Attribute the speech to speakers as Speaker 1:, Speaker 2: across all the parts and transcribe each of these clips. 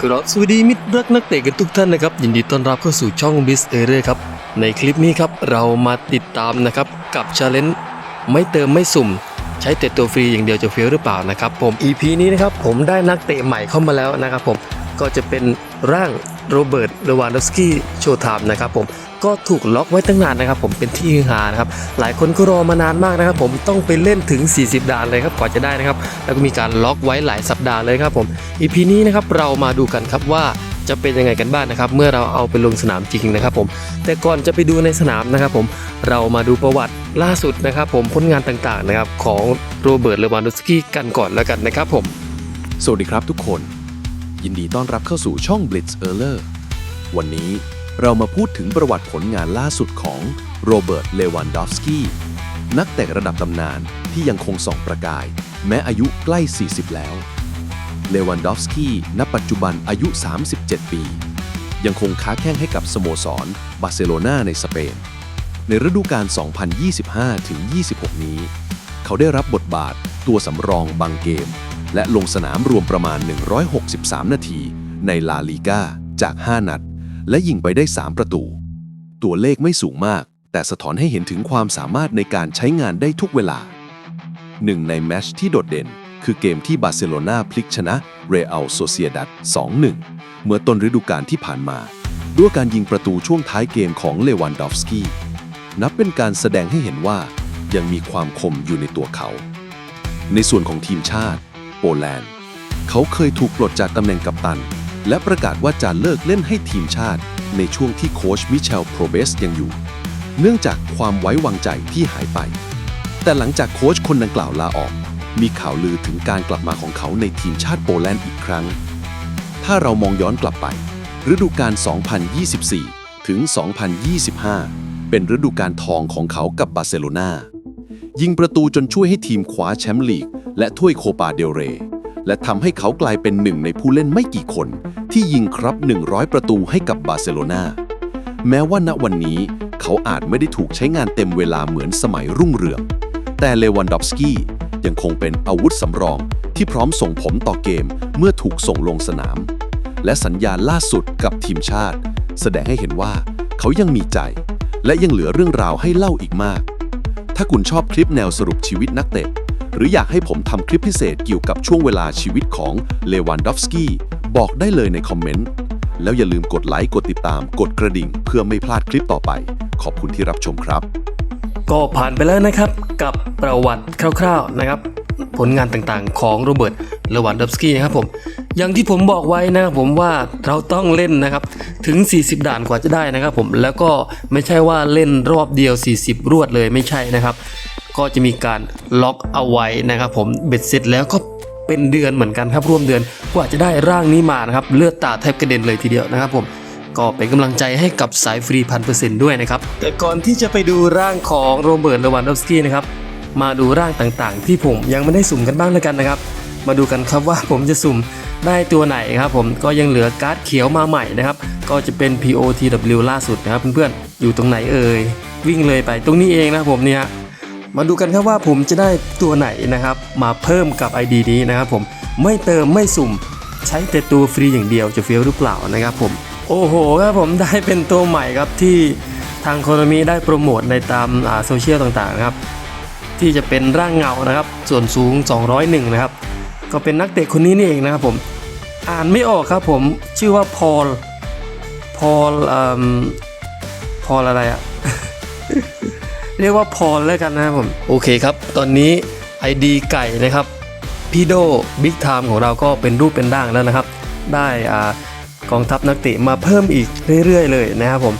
Speaker 1: ครับสวัสดีมิตรรักนักเตะกันทุกท่านนะครับ ยินดีต้อนรับเข้าสู่ช่อง b i s เอเรครับ ในคลิปนี้ครับเรามาติดตามนะครับ กับชาเลนจ์ไม่เติมไม่สุ่ม ใช้เตะตัวฟรีอย่างเดียวจะเฟี้ยวหรือเปล่านะครับผม EP นี้นะครับผมได้นักเตะใหม่เข้ามาแล้วนะครับผมก็จะเป็นร่างโรเบิร์ตเลวานดอฟสกี้โชว์ไทม์นะครับผม ก็ถูกล็อกไว้ตั้งนานนะครับ ผมเป็นที่ฮือฮานะครับหลายคนก็รอมานานมากนะครับ ผมต้องไปเล่นถึง 40 ด่านเลยครับกว่าจะได้นะครับ แล้วก็มีการล็อกไว้หลายสัปดาห์เลยครับผม EP นี้นะครับเรามาดูกันครับว่าจะเป็นยังไงกันบ้างนะครับ เมื่อเราเอาไปลงสนามจริงนะครับผมแต่ก่อนจะไปดูในสนามนะครับผมเรามาดูประวัติล่าสุดนะครับ ผมผลงานต่างๆนะครับของโรเบิร์ตเลวานดสกี้กันก่อนแล้วกันนะครับผม
Speaker 2: สวัสดีครับทุกคน ยินดีต้อนรับเข้าสู่ช่อง Blitz e r l e r วันนี้ เรามาพูดถึงประวัติผลงานล่าสุดของโรเบิร์ต เลวันดอฟสกี้ นักเตะระดับตำนานที่ยังคงส่องประกาย แม้อายุใกล้ 40 แล้ว เลวันดอฟสกี้ณปัจจุบันอายุ 37 ปี ยังคงค้าแข้งให้กับสโมสรบาร์เซโลนาในสเปน ในฤดูกาล 2025-26 นี้ เขาได้รับบทบาทตัวสำรองบางเกม และลงสนามรวมประมาณ 163 นาทีในลาลีกาจาก 5 นัด และยิงไปได้ 3 ประตู ตัวเลขไม่สูงมาก แต่สะท้อนให้เห็นถึงความสามารถในการใช้งานได้ทุกเวลา หนึ่งในแมชที่โดดเด่น คือเกมที่บาร์เซโลนาพลิกชนะเรอัลโซเซียดัด2-1 เมื่อต้นฤดูกาลที่ผ่านมา ด้วยการยิงประตูช่วงท้ายเกมของเลวันดอฟสกี้นับเป็นการแสดงให้เห็นว่ายังมีความคมอยู่ในตัวเขา ในส่วนของทีมชาติ โปแลนด์ เขาเคยถูกปลดจากตำแหน่งกัปตัน และประกาศว่าจะเลิกเล่นให้ทีมชาติ ในช่วงที่โค้ชมิเชลโปรเบสยังอยู่ เนื่องจากความไว้วางใจที่หายไป แต่หลังจากโค้ชคนดังกล่าวลาออก มีข่าวลือถึงการกลับมาของเขาในทีมชาติโปแลนด์อีกครั้ง ถ้าเรามองย้อนกลับไป ฤดูกาล 2024 ถึง 2025 เป็นฤดูกาลทองของเขากับบาร์เซโลนายิงประตูจนช่วยให้ทีมคว้าแชมป์ลีก และถ้วยโคปาเดลเร และทำให้เขากลายเป็นหนึ่งในผู้เล่นไม่กี่คน ที่ยิงครับ 100 ประตูให้กับบาร์เซโลนาแม้ว่าณวันนี้เขาอาจไม่ได้ถูกใช้งานเต็มเวลาเหมือนสมัยรุ่งเรือง แต่เลวันดอฟสกี้ยังคงเป็นอาวุธสำรองที่พร้อมส่งผลต่อเกมเมื่อถูกส่งลงสนาม และสัญญาล่าสุดกับทีมชาติ แสดงให้เห็นว่าเขายังมีใจ และยังเหลือเรื่องราวให้เล่าอีกมาก ถ้าคุณชอบคลิปแนวสรุปชีวิตนักเตะ หรืออยากให้ผมทำคลิปพิเศษเกี่ยวกับช่วงเวลาชีวิตของเลวันดอฟสกี้บอกได้เลยในคอมเมนต์ แล้วอย่าลืมกดไลค์ กดติดตาม กดกระดิ่ง เพื่อไม่พลาดคลิปต่อไป ขอบคุณที่รับชมครับ
Speaker 1: ก็ผ่านไปแล้วนะครับกับประวัติคร่าวๆนะครับ ผลงานต่างๆของโรเบิร์ตเลวันดอฟสกี้นะครับผมอย่างที่ผมบอกไว้นะครับผมว่าเราต้องเล่นนะครับถึง 40 ด่านกว่าจะได้นะครับผมแล้วก็ไม่ใช่ว่าเล่นรอบเดียว 40 รวดเลยไม่ใช่นะครับ ก็จะมีการล็อกเอาไว้นะครับผมเบ็ดเสร็จแล้วก็เป็นเดือนเหมือนกันครับร่วมเดือนกว่าจะได้ร่างนี้มานะครับเลือดตาแทบกระเด็นเลยทีเดียวนะครับผมก็เป็นกำลังใจให้กับสายฟรีพันเปอร์เซ็นต์ด้วยนะครับแต่ก่อนที่จะไปดูร่างของโรเบิร์ตเลวันดอฟสกี้นะครับมาดูร่างต่างๆ ที่ผมยังไม่ได้สุ่มกันบ้างแล้วกันนะครับ มาดูกันครับว่าผมจะสุ่มได้ตัวไหนครับผมก็ยังเหลือการ์ดเขียวมาใหม่นะครับ ก็จะเป็น POTW ล่าสุดนะครับเพื่อนๆอยู่ตรงไหนเอ่ยวิ่งเลยไปตรงนี้เองนะผมเนี่ย มาดูกันครับว่าผมจะได้ตัวไหนนะครับ มาเพิ่มกับ ID นี้นะครับผมไม่เติมไม่สุ่มใช้แต่ตัวฟรีอย่างเดียวจะเฟี้ยวหรือเปล่านะครับผมโอ้โหครับผมได้เป็นตัวใหม่ครับที่ทางโคโนมีได้โปรโมทในตามโซเชียลต่างๆนะครับที่จะเป็นร่างเงานะครับ ส่วนสูง 201 นะครับ ก็เป็นนักเตะคนนี้นี่เองนะครับผมอ่านไม่ออกครับผมชื่อว่าพอลพอลอ่พอลอะไรอะ เรียกว่าพอลแล้วกันนะครับผมโอเคครับ ตอนนี้ ID ไก่นะครับพี่โดบิ๊กไทม์ของเราก็เป็นรูปเป็นร่างแล้วนะครับ ได้อ่ากองทัพนักเตะมาเพิ่มอีกเรื่อยๆ เลยนะครับผม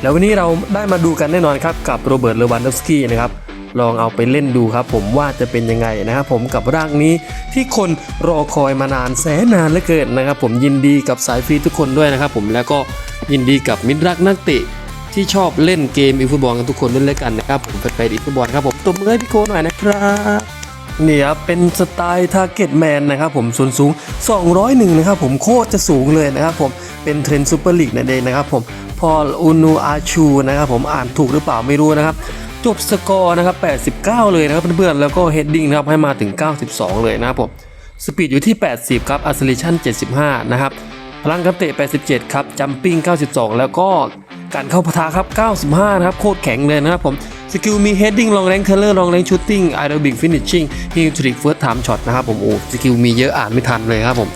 Speaker 1: แล้ววันนี้เราได้มาดูกันแน่นอนครับกับโรเบิร์ตเลวันดอฟสกี้นะครับลองเอาไปเล่นดูครับผมว่าจะเป็นยังไงนะครับผมกับร่างนี้ที่คนรอคอยมานานแสนนานเหลือเกินนะครับผมยินดีกับสายฟรีทุกคนด้วยนะครับผมแล้วก็ยินดีกับมิตรรักนักเตะ ที่ชอบเล่นเกมอีฟุตบอลกันทุกคนด้วยแล้วกันนะครับผมแฟนๆอีฟุตบอลครับผมตบมือให้พี่โคหน่อยนะครับนี่ครับเป็นสไตล์ทาร์เก็ตแมนนะครับผมส่วนสูง 201 นะครับผมโคตรจะสูงเลยนะครับผมเป็นเทรนด์ซูเปอร์ลีกนั่นเองนะครับผมพอลอูนูอาชูนะครับผมอ่านถูกหรือเปล่าไม่รู้นะครับจบสกอร์นะครับ 89 เลยนะครับเพื่อนๆแล้วก็เฮดดิ้งนะครับให้มาถึง 92 เลยนะครับผมสปีดอยู่ที่ 80 ครับอั c เ l เลชัน75 นะครับพลังการเตะ 87 ครับจัมปิ้ง 92 แล้วก็ การเข้าปะทะครับ 95 นะครับ โคตรแข็งเลยนะครับผม สกิลมี heading long range color long range shooting aerobic finishing heal trick first time shot นะครับผม โอ้ สกิลมีเยอะอ่านไม่ทันเลยครับผม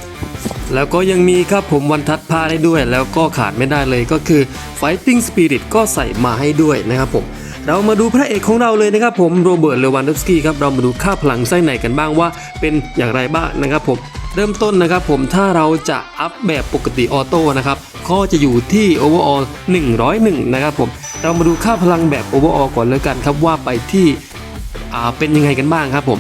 Speaker 1: แล้วก็ยังมีครับผมวันทัดผ้าได้ด้วย แล้วก็ขาดไม่ได้เลยก็คือ Fighting Spirit ก็ใส่มาให้ด้วยนะครับผมเรามาดูพระเอกของเราเลยนะครับผมโรเบิร์ตเลวันดอฟสกี้ครับเรามาดูค่าพลังไส้ในกันบ้างว่าเป็นอย่างไรบ้างนะครับผม เริ่มต้นนะครับผมถ้าเราจะอัพแบบปกติออโต้นะครับก็จะอยู่ที่ overall 101 นะครับผม เรามาดูค่าพลังแบบ overall ก่อนเลยกันครับว่าไปที่อ่าเป็นยังไงกันบ้างครับผม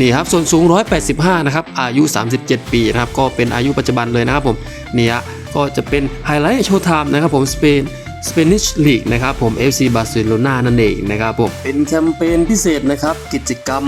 Speaker 1: นี่ครับส่วนสูง 185 นะครับ อายุ 37 ปีนะครับ ก็เป็นอายุปัจจุบันเลยนะครับผมนี่ฮะก็จะเป็นไฮไลท์โชว์ไทม์นะครับผมสเปนสเปนิชลีกนะครับผม FC บาร์เซโลนานั่นเองนะครับผมเป็นแคมเปญพิเศษนะครับ กิจกรรม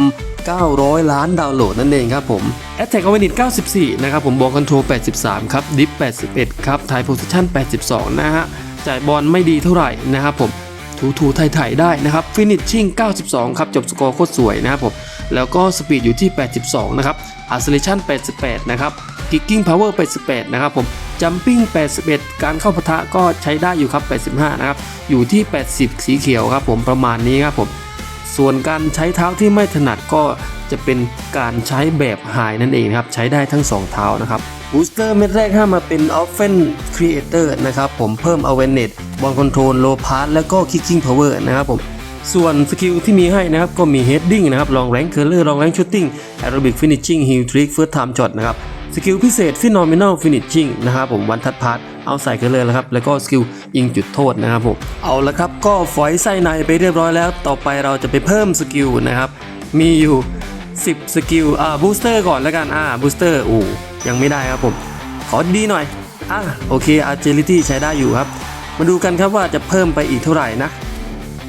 Speaker 1: 900 ล้านดาวน์โหลดนั่นเองครับผม Attack of Unit 94 นะครับผมบอลคอนโทรล 83 ครับ ดิฟ 81 ครับไทยโพสิชัน82 นะฮะ จ่ายบอลไม่ดีเท่าไหร่นะครับผมถูถูไถ่ๆได้นะครับฟินิชชิ่ง 92 ครับ จบสกอร์โคตรสวยนะครับผม แล้วก็สปีดอยู่ที่ 82 นะครับอัสเลชัน88 นะครับกิกกิ้งพาวเวอร์88 นะครับผมจัมปิ้ง81 การเข้าปะทะก็ใช้ได้อยู่ครับ 85 นะครับ อยู่ที่ 80 สีเขียวครับผมประมาณนี้ครับผม ส่วนการใช้เท้าที่ไม่ถนัดก็จะเป็นการใช้แบบไฮนั่นเองครับ ใช้ได้ทั้ง 2 เท้านะครับบูสเตอร์เม็ดแรกให้มาเป็น Offense Creator นะครับผมเพิ่ม Awareness บอลคอนโทรลโลพาสแล้วก็ Kicking Power นะครับผมส่วนสกิลที่มีให้นะครับ ก็มี Heading นะครับ Long Range Curler Long Range Shooting Aerobic Finishing Heal Trick First Time Shot นะครับ สกิลพิเศษ Phenomenal Finishing นะครับผมวันทัดพาร์ทเอาใส่กันเลยแล้วครับ แล้วก็สกิลยิงจุดโทษนะครับผมเอาละครับก็ฝอยไส้ในไปเรียบร้อยแล้ว ต่อไปเราจะไปเพิ่มสกิลนะครับ มีอยู่ 10 สกิลอ่าบูสเตอร์ก่อนแล้วกันอ่าบูสเตอร์โอ้ยังไม่ได้ครับผม ขอดีหน่อยอะโอเค agility ใช้ได้อยู่ครับ มาดูกันครับว่าจะเพิ่มไปอีกเท่าไหร่นะ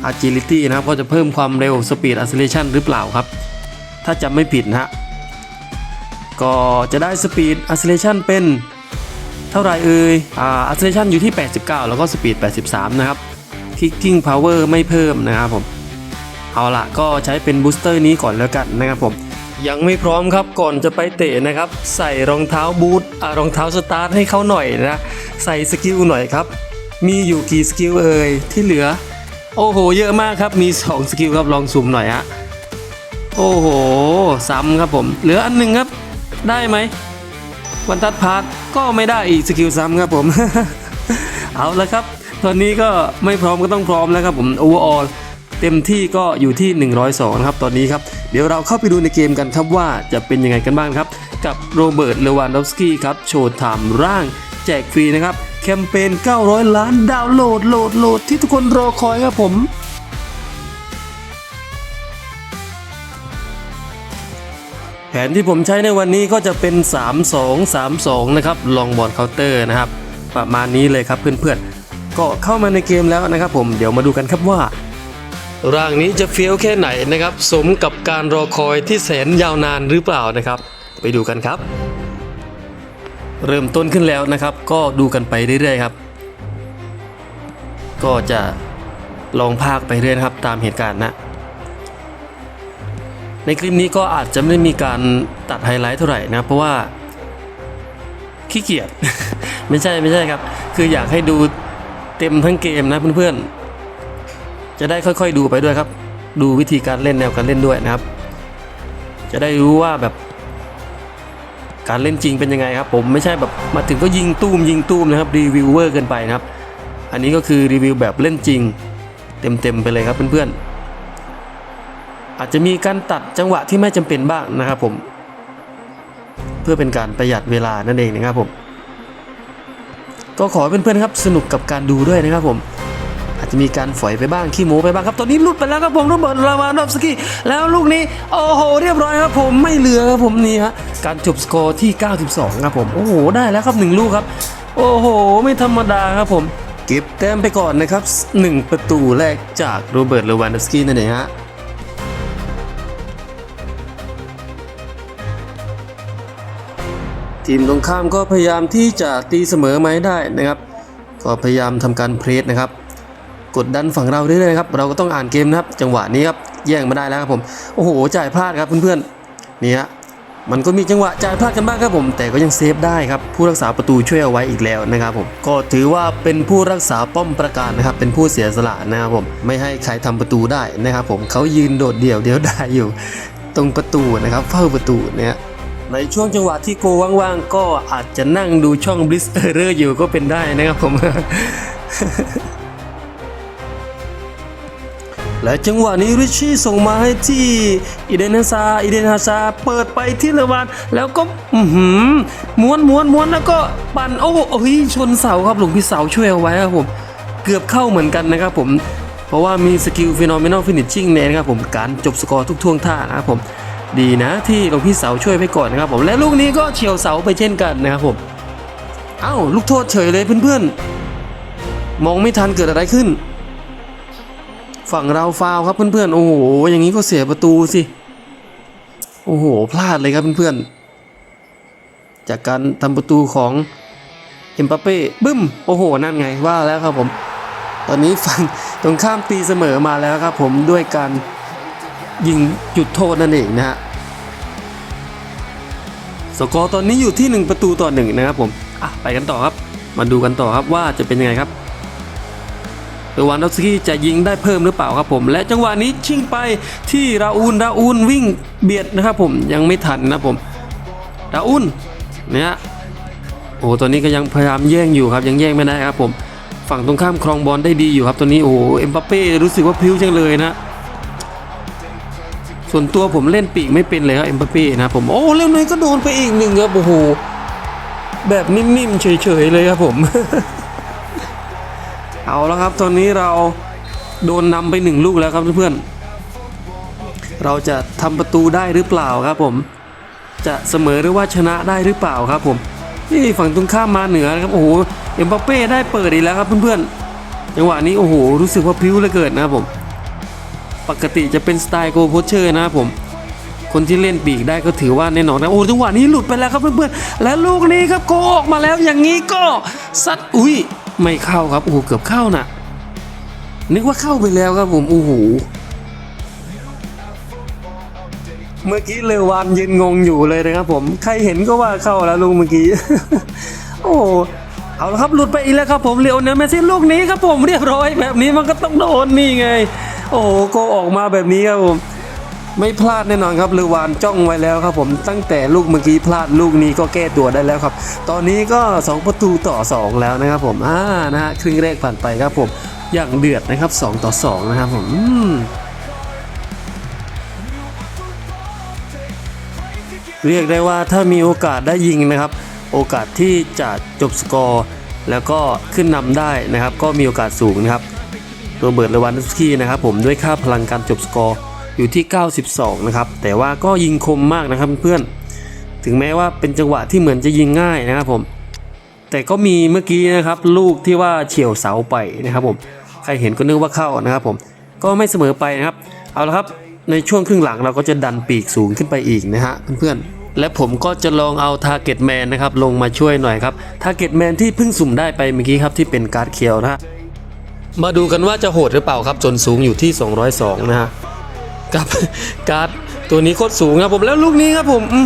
Speaker 1: agility นะครับก็จะเพิ่มความเร็ว speed acceleration หรือเปล่าครับ ถ้าจำไม่ผิดนะฮะ ก็จะได้ speed acceleration เป็นเท่าไรเอ่ยอ่า acceleration อยู่ที่ 89 แล้วก็ speed 83 นะครับ kicking power ไม่เพิ่มนะครับผม เอาละก็ใช้เป็นบูสเตอร์นี้ก่อนแล้วกันนะครับผม ยังไม่พร้อมครับก่อนจะไปเตะนะครับ ใส่รองเท้าบูทรองเท้าสตาร์ทให้เขาหน่อยนะ ใส่สกิลหน่อยครับ มีอยู่กี่สกิลเอ่ยที่เหลือ โอ้โห เยอะมากครับ มี 2 สกิลครับลองซูมหน่อยฮะโอ้โห ซ้ำครับผม เหลืออันหนึ่งครับ ได้ไหมวันทัดพาร์ทก็ไม่ได้อีกสกิลซ้ำครับผม เอาละครับ ตอนนี้ก็ไม่พร้อมก็ต้องพร้อมแล้วครับผมโอเวอร์ออลเต็มที่ก็อยู่ที่ 102นะครับตอนนี้ครับ เดี๋ยวเราเข้าไปดูในเกมกันครับว่าจะเป็นยังไงกันบ้างครับ กับโรเบิร์ตเลวานดอฟสกี้ครับ โชว์ไทม์ร่าง แจกฟรีนะครับ แคมเปญ 900 ล้านดาวน์โหลดโหลดโหลดที่ทุกคนรอคอยครับผม ผนที่ผมใช้ในวันนี้ก็จะเป็น 3-2-3-2 นะครับลองบอร์ดเคาน์เตอร์นะครับ ประมาณนี้เลยครับเพื่อนๆ ก็เข้ามาในเกมแล้วนะครับผมเดี๋ยวมาดูกันครับว่า ร่างนี้จะเฟี้ยวแค่ไหนนะครับ สมกับการรอคอยที่แสนยาวนานหรือเปล่านะครับ ไปดูกันครับ เริ่มต้นขึ้นแล้วนะครับ ก็ดูกันไปเรื่อยๆครับ ก็จะลองภาคไปเรื่อยครับตามเหตุการณ์นะ ในคลิปนี้ก็อาจจะไม่มีการตัดไฮไลท์เท่าไหร่นะ เพราะว่าขี้เกียจ ไม่ใช่ไม่ใช่ครับ คืออยากให้ดูเต็มทั้งเกมนะเพื่อนๆ จะได้ค่อยๆดูไปด้วยครับ ดูวิธีการเล่นแนวการเล่นด้วยนะครับ จะได้รู้ว่าแบบ การเล่นจริงเป็นยังไงครับ ผมไม่ใช่แบบมาถึงก็ยิงตูมยิงตูมนะครับรีวิวเวอร์เกินไปนะครับ อันนี้ก็คือรีวิวแบบเล่นจริง เต็มๆไปเลยครับเพื่อนๆ อาจจะมีการตัดจังหวะที่ไม่จำเป็นบ้างนะครับผม เพื่อเป็นการประหยัดเวลานั่นเองนะครับผม ก็ขอเพื่อนๆครับสนุกกับการดูด้วยนะครับผมอาจจะมีการฝอยไปบ้างขี้โม้ไปบ้างครับตอนนี้หลุดไปแล้วครับผมโรเบิร์ตลาวานอฟสกี้แล้วลูกนี้โอ้โหเรียบร้อยครับผมไม่เหลือครับผมนี่ฮะการจบสกอร์ที่ 92 ครับผมโอ้โหได้แล้วครับหนึ่งลูกครับ โอ้โห ไม่ธรรมดาครับผม เก็บแต้มไปก่อนนะครับหนึ่งประตูแรกจากโรเบิร์ตเลวานดอฟสกี้นั่นเองฮะ ทีมตรงข้ามก็พยายามที่จะตีเสมอมาได้นะครับ ก็พยายามทำการเพรสนะครับ กดดันฝั่งเราเรื่อยๆครับ เราก็ต้องอ่านเกมนะครับ จังหวะนี้ครับแย่งมาได้แล้วครับผม โอ้โหจ่ายพลาดครับเพื่อนๆนี่ฮะมันก็มีจังหวะจ่ายพลาดกันบ้างครับผม แต่ก็ยังเซฟได้ครับ ผู้รักษาประตูช่วยเอาไว้อีกแล้วนะครับผม ก็ถือว่าเป็นผู้รักษาป้อมประการนะครับ เป็นผู้เสียสละนะครับผม ไม่ให้ใครทำประตูได้นะครับผมเขายืนโดดเดี่ยวเดียวได้อยู่ ตรงประตูนะครับ เฝ้าประตูเนี่ย ในช่วงจังหวะที่โกว่างๆ ก็อาจจะนั่งดูช่อง Bliss Error อยู่ก็เป็นได้นะครับผม และจังหวะนี้ริชชี่ส่งมาให้ที่อีเดนฮาซาอีเดนฮาซาเปิดไปที่เลวานแล้วก็อือหือม้วนม้วนม้วนแล้วก็ปั่นโอ้โหเฮ้ยชนเสาครับหลวงพี่เสาช่วยเอาไว้ครับผมเกือบเข้าเหมือนกันนะครับผม เพราะว่ามีสกิลฟิโนเมนอลฟินิชชิ่งเนี่ยนะครับผมการจบสกอร์ทุกท่วงท่านะครับผม ดีนะที่หลวงพี่เสาช่วยไปก่อนนะครับผมและลูกนี้ก็เฉียวเสาไปเช่นกันนะครับผมเอ้าลูกโทษเฉยเลยเพื่อนๆ มองไม่ทันเกิดอะไรขึ้น ฝั่งเราฟาวครับเพื่อนๆ โอ้โหอย่างนี้ก็เสียประตูสิ โอ้โห พลาดเลยครับเพื่อนๆ จากการทำประตูของเอ็มบัปเป้บึ้ม โอ้โห นั่นไงว่าแล้วครับผม ตอนนี้ฝั่งตรงข้ามตีเสมอมาแล้วครับผมด้วยการ ยิงจุดโทษนั่นเองนะฮะสกอร์ตอนนี้อยู่ที่ 1 ประตูต่อ1นะครับผมอะไปกันต่อครับ มาดูกันต่อครับว่าจะเป็นยังไงครับเอวานดอฟสกี้จะยิงได้เพิ่มหรือเปล่าครับผม และจังหวะนี้ชิงไปที่ราอูนราอูนวิ่งเบียดนะครับผมยังไม่ทันนะผมราอูนเนี่ยโอ้ตัวนี้ก็ยังพยายามแย่งอยู่ครับยังแย่งไม่ได้ครับผม ฝั่งตรงข้ามครองบอลได้ดีอยู่ครับตัวนี้โอ้เอ็มบัปเป้รู้สึกว่าพริ้วจังเลยนะ ส่วนตัวผมเล่นปีกไม่เป็นเลยครับเอ็มบัปเป้นะผมโอ้เล่นไหนก็โดนไปอีกหนึ่งครับโอ้โหแบบนิ่มๆเฉยๆเลยครับผม เอาแล้วครับ ตอนนี้เราโดนนำไปหนึ่งลูกแล้วครับเพื่อนๆเราจะทำประตูได้หรือเปล่าครับผม จะเสมอหรือว่าชนะได้หรือเปล่าครับผมนี่ฝั่งตรงข้ามมาเหนือนะครับโอ้โหเอ็มบัปเป้ได้เปิดอีกแล้วครับเพื่อนๆจังหวะนี้โอ้โหรู้สึกว่าพริ้วเหลือเกินนะครับผม ปกติจะเป็นสไตล์โกโพเชอร์นะครับผม คนที่เล่นปีกได้ก็ถือว่าแน่นอนนะโอ้จังหวะนี้หลุดไปแล้วครับเพื่อนๆและลูกนี้ครับโกออกมาแล้วอย่างนี้ก็สัตอุ้ยไม่เข้าครับโอ้เกือบเข้าน่ะ นึกว่าเข้าไปแล้วครับผมโอ้โหเมื่อกี้เลวานยืนงงอยู่เลยนะครับผม ใครเห็นก็ว่าเข้าแล้วลุงเมื่อกี้ โอ้เอาละครับหลุดไปอีกแล้วครับผมเลโอเนลเมสซี่ลูกนี้ครับผมเรียบร้อยแบบนี้มันก็ต้องโดนนี่ไง โอ้โหโกออกมาแบบนี้ครับผมไม่พลาดแน่นอนครับเลวานจ้องไว้แล้วครับผมตั้งแต่ลูกเมื่อกี้พลาดลูกนี้ก็แก้ตัวได้แล้วครับ ตอนนี้ก็ 2 ประตูต่อ 2 แล้วนะครับผมอ่านะฮะครึ่งแรกผ่านไปครับผมอย่างเดือดนะครับ 2 ต่อ 2 นะครับผมอืมเรียกได้ว่าถ้ามีโอกาสได้ยิงนะครับ โอกาสที่จะจบสกอร์ แล้วก็ขึ้นนำได้นะครับ ก็มีโอกาสสูงนะครับ โรเบิร์ตเลวานดสกี้นะครับผมด้วยค่าพลังการจบสกอร์อยู่ที่ 92 นะครับ แต่ว่าก็ยิงคมมากนะครับเพื่อนถึงแม้ว่าเป็นจังหวะที่เหมือนจะยิงง่ายนะครับผมแต่ก็มีเมื่อกี้นะครับลูกที่ว่าเฉียวเสาไปนะครับผมใครเห็นก็นึกว่าเข้านะครับผมก็ไม่เสมอไปนะครับเอาละครับในช่วงครึ่งหลังเราก็จะดันปีกสูงขึ้นไปอีกนะฮะเพื่อนๆและผมก็จะลองเอาทาร์เก็ตแมนนะครับลงมาช่วยหน่อยครับทาร์เก็ตแมนที่เพิ่งสุ่มได้ไปเมื่อกี้ครับที่เป็นการ์ดเคียวนะฮะ มาดูกันว่าจะโหดหรือเปล่าครับจนสูงอยู่ที่ 202 นะฮะกับการ์ดตัวนี้โคตรสูงครับผมแล้วลูกนี้ครับผมอื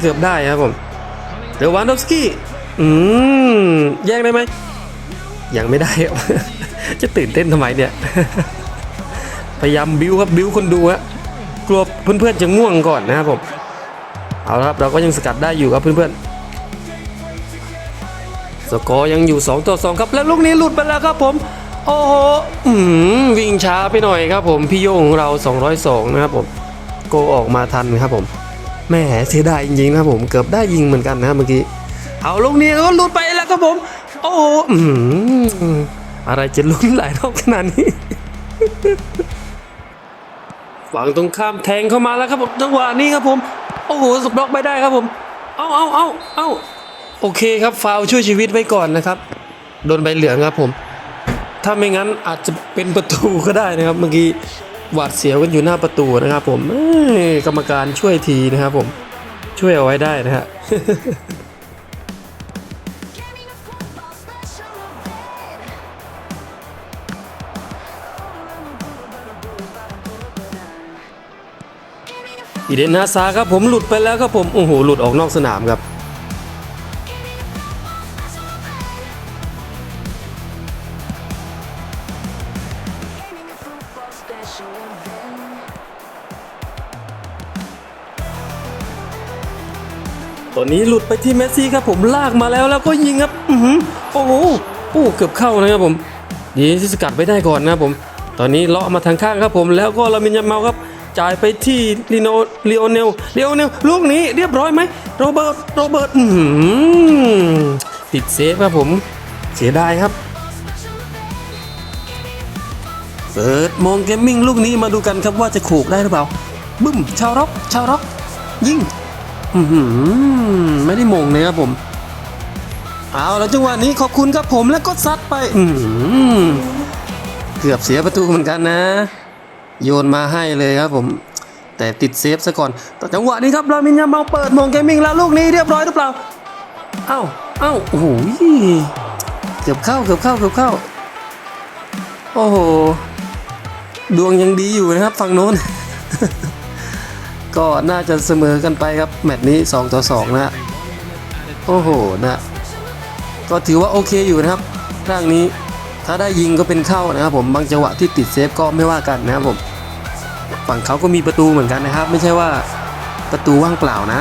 Speaker 1: เกือบได้ครับผมเดวานดอฟสกี้อืมแย่งได้ไหมยังไม่ได้ครับจะตื่นเต้นทำไมเนี่ย พยายามบิวครับบิวคนดูฮะกลัวเพื่อนๆจะง่วงก่อนนะครับผมเอาละครับเราก็ยังสกัดได้อยู่ครับเพื่อนๆสกอร์ยังอยู่ 2 ต่อ 2 ครับ แล้วลูกนี้หลุดไปแล้วครับผม โอ้โหอืมวิ่งช้าไปหน่อยครับผมพี่โยงของเรา 202 นะครับผมโกออกมาทันครับผมแหม่เสียดายจริงๆนะครับผมเกือบได้ยิงเหมือนกันนะครับเมื่อกี้เอาลูกนี้ก็หลุดไปแล้วครับผม โอ้โหอืมอะไรจะลุ้นหลายรอบขนาดนี้ฝั่งตรงข้ามแทงเข้ามาแล้วครับผมจังหวะนี้ครับผม โอ้โหสบล็อกไม่ได้ครับผม เอาเอาเอาเอาโอเคครับฟาวช่วยชีวิตไว้ก่อนนะครับโดนใบเหลืองครับผม ถ้าไม่งั้นอาจจะเป็นประตูก็ได้นะครับเมื่อกี้หวาดเสียวกันอยู่หน้าประตูนะครับ ผมกรรมการช่วยทีนะครับ ผมช่วยเอาไว้ได้นะฮะอีเดนฮาซาครับผมหลุดไปแล้วครับผมโอ้โหหลุดออกนอกสนามครับ นี้หลุดไปที่เมสซี่ครับผมลากมาแล้วแล้วก็ยิงครับอือหือโอ้โหโอ้เกือบเข้านะครับผมดีที่สกัดไว้ได้ก่อนนะครับผม ตอนนี้เลาะมาทางข้างครับผมแล้วก็ลามินยาเมาครับจ่ายไปที่ลีโนลีโอเนลลีโอเนลลูกนี้เรียบร้อยไหมโรเบิร์ตโรเบิร์ตอือหือติดเซฟครับผมเสียดายครับเปิดมองเกมมิ่งลูกนี้มาดูกันครับว่าจะโขกได้หรือเปล่า บึ้มชาวร็อกชาวร็อกยิง ไม่ได้มงเลยครับผม เอาแล้วจังหวะนี้ขอบคุณครับผมแล้วก็ซัดไปอือหือเกือบเสียประตูเหมือนกันนะ โยนมาให้เลยครับผม แต่ติดเซฟซะก่อนแต่จังหวะนี้ครับลามินยาเมาเปิดมงเกมมิ่งแล้วลูกนี้เรียบร้อยหรือเปล่า เอ้าเอ้าโอ้โหเกือบเข้าเกือบเข้าเกือบเข้า โอ้โห ดวงยังดีอยู่นะครับฝั่งโน้น ก็น่าจะเสมอกันไปครับ แมตช์นี้ 2 ต่อ 2 นะฮะโอ้โหนะ ก็ถือว่าโอเคอยู่นะครับร่างนี้ถ้าได้ยิงก็เป็นเข้านะครับผมบางจังหวะที่ติดเซฟก็ไม่ว่ากันนะครับผมฝั่งเขาก็มีประตูเหมือนกันนะครับ ไม่ใช่ว่าประตูว่างเปล่านะ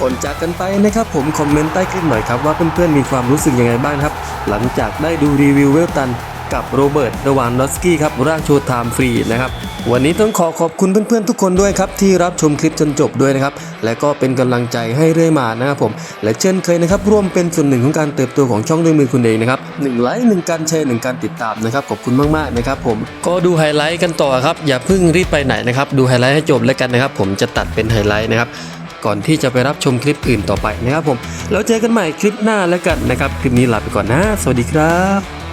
Speaker 1: ก่อนจากกันไปนะครับผมคอมเมนต์ใต้คลิปหน่อยครับว่าเพื่อนๆมีความรู้สึกยังไงบ้างครับ หลังจากได้ดูรีวิวเวลตัน กับโรเบิร์ตเดวานอสกี้ครับร่างโชว์ไทม์ฟรีนะครับวันนี้ต้องขอขอบคุณเพื่อนๆทุกคนด้วยครับที่รับชมคลิปจนจบด้วยนะครับและก็เป็นกำลังใจให้เรื่อยมานะครับผมและเช่นเคยนะครับร่วมเป็นส่วนหนึ่งของการเติบโตของช่องด้วยมือคุณเองนะครับหนึ่งไลค์หนึ่งการแชร์หนึ่งการติดตามนะครับขอบคุณมากๆนะครับผมก็ดูไฮไลท์กันต่อครับอย่าเพิ่งรีบไปไหนนะครับดูไฮไลท์ให้จบแล้วกันนะครับ ผมจะตัดเป็นไฮไลท์นะครับก่อนที่จะไปรับชมคลิปอื่นต่อไปนะครับผมแล้วเจอกันใหม่คลิปหน้าแล้วกันนะครับ คลิปนี้ลาไปก่อนนะ สวัสดีครับ